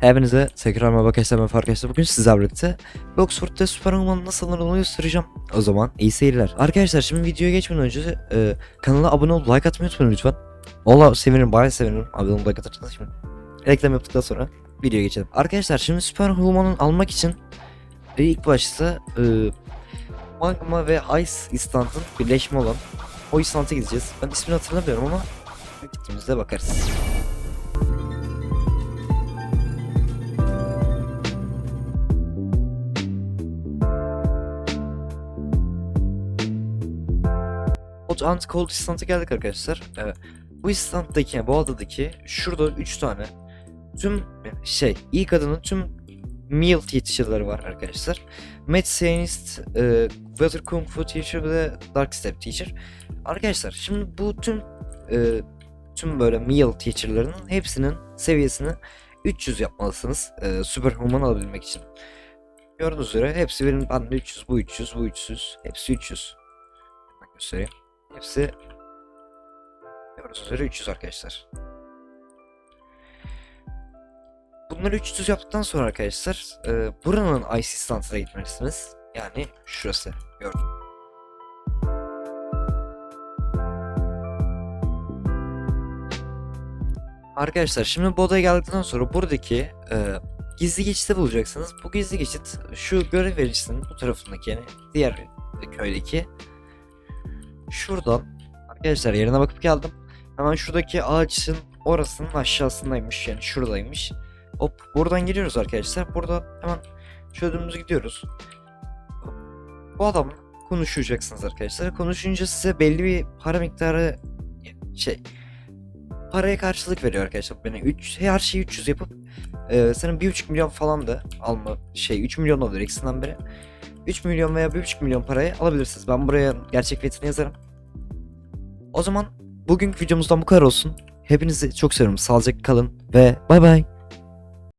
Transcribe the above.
Hepinize tekrar merhaba arkadaşlar ben Fark. Bugün sizlerle birlikte Oxford'da Superwoman nasıl alınır onu göstereceğim. O zaman iyi seyirler. Arkadaşlar şimdi videoya geçmeden önce e, kanala abone olup like atmayı unutmayın lütfen. Valla sevinirim bayağı sevinirim abone olup like atarsanız şimdi. Reklam yaptıktan sonra videoya geçelim. Arkadaşlar şimdi Superwoman'ı almak için e, ilk başta e, Magma ve Ice instantın birleşme olan o instanta gideceğiz. Ben ismini hatırlamıyorum ama gittiğimizde bakarız. Hot Cold instant'a geldik arkadaşlar. Ee, bu instanttaki, yani bu adadaki şurada 3 tane tüm şey, ilk adının tüm meal teacher'ları var arkadaşlar. Mad Scientist, e, Weather Kung Fu Teacher ve Dark Step Teacher. Arkadaşlar şimdi bu tüm e, tüm böyle meal teacher'larının hepsinin seviyesini 300 yapmalısınız. E, Superhuman alabilmek için. Gördüğünüz üzere hepsi benim ben de 300, bu 300, bu 300, hepsi 300. Bak göstereyim. Hepsi gördüğünüz üzere 300 arkadaşlar. Bunları 300 yaptıktan sonra arkadaşlar e, buranın Ice Instant'a gitmelisiniz. Yani şurası. Gördüm. Arkadaşlar şimdi bu odaya geldikten sonra buradaki e, gizli geçiti bulacaksınız. Bu gizli geçit şu görev vericisinin bu tarafındaki yani diğer köydeki şuradan arkadaşlar yerine bakıp geldim. Hemen şuradaki ağaçın orasının aşağısındaymış yani şuradaymış. Hop buradan giriyoruz arkadaşlar. Burada hemen çözümümüze gidiyoruz. Bu adamla konuşacaksınız arkadaşlar. Konuşunca size belli bir para miktarı şey paraya karşılık veriyor arkadaşlar. Beni 3 her şeyi 300 yapıp e, senin 1.5 milyon falan da alma şey 3 milyon oluyor ikisinden biri. 3 milyon veya 1.5 milyon parayı alabilirsiniz. Ben buraya gerçek fiyatını yazarım. O zaman bugünkü videomuzdan bu kadar olsun. Hepinizi çok seviyorum. Sağlıcakla kalın ve bay bay.